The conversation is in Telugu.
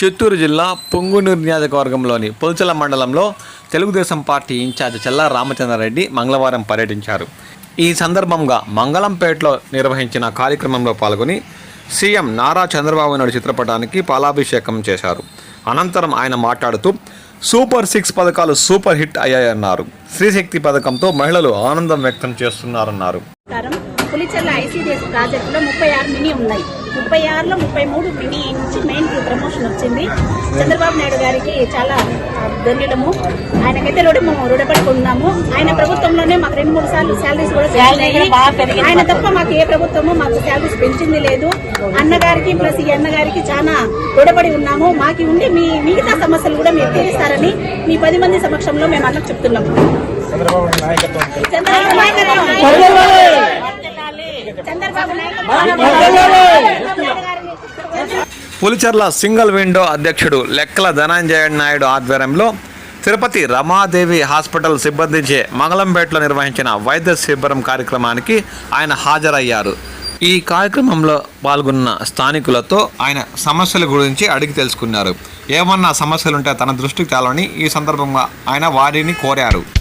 చిత్తూరు జిల్లా పొంగునూరు నియోజకవర్గంలోని పొల్చల మండలంలో తెలుగుదేశం పార్టీ ఇన్ఛార్జ్ చల్లా రామచంద్రారెడ్డి మంగళవారం పర్యటించారు. ఈ సందర్భంగా మంగళంపేటలో నిర్వహించిన కార్యక్రమంలో పాల్గొని సీఎం నారా చంద్రబాబు నాయుడు చిత్రపటానికి పాలాభిషేకం చేశారు. అనంతరం ఆయన మాట్లాడుతూ సూపర్ సిక్స్ పథకాలు సూపర్ హిట్ అయ్యాయన్నారు. స్త్రీశక్తి పథకంతో మహిళలు ఆనందం వ్యక్తం చేస్తున్నారన్నారు. ఐసీడీఎస్ ప్రాజెక్టులో ముప్పై ఆరు మినీ ఉన్నాయి ముప్పై ఆరులో ముప్పై మూడు మినీ నుంచి మెయిన్కి ప్రమోషన్ వచ్చింది. చంద్రబాబు నాయుడు గారికి చాలా ధన్యులము. ఆయనకైతే రుణము రుణపడుకున్నాము ఆయన ప్రభుత్వంలోనే మాకు రెండు మూడు సార్లు శాలరీస్ కూడా. ఆయన తప్ప మాకు ఏ ప్రభుత్వము మాకు శాలరీస్ పెంచింది లేదు. అన్నగారికి ప్లస్ ఈ అన్నగారికి చాలా రుణపడి ఉన్నాము. మాకు ఉండి మీ మిగతా సమస్యలు కూడా మీరు తీరుస్తారని మీ పది మంది సమక్షంలో మేము అన్నకు చెప్తున్నాము చంద్రబాబు నాయకత్వం. చంద్రబాబు నాయకత్వం. పులిచెర్ల సింగిల్ విండో అధ్యక్షుడు లెక్కల ధనంజయ నాయుడు ఆధ్వర్యంలో తిరుపతి రమాదేవి హాస్పిటల్ సిబ్బందిచే మంగళంపేటలో నిర్వహించిన వైద్య శిబిరం కార్యక్రమానికి ఆయన హాజరయ్యారు. ఈ కార్యక్రమంలో పాల్గొన్న స్థానికులతో ఆయన సమస్యల గురించి అడిగి తెలుసుకున్నారు. ఏమన్నా సమస్యలుంటే తన దృష్టికి తేలని ఈ సందర్భంగా ఆయన వారిని కోరారు.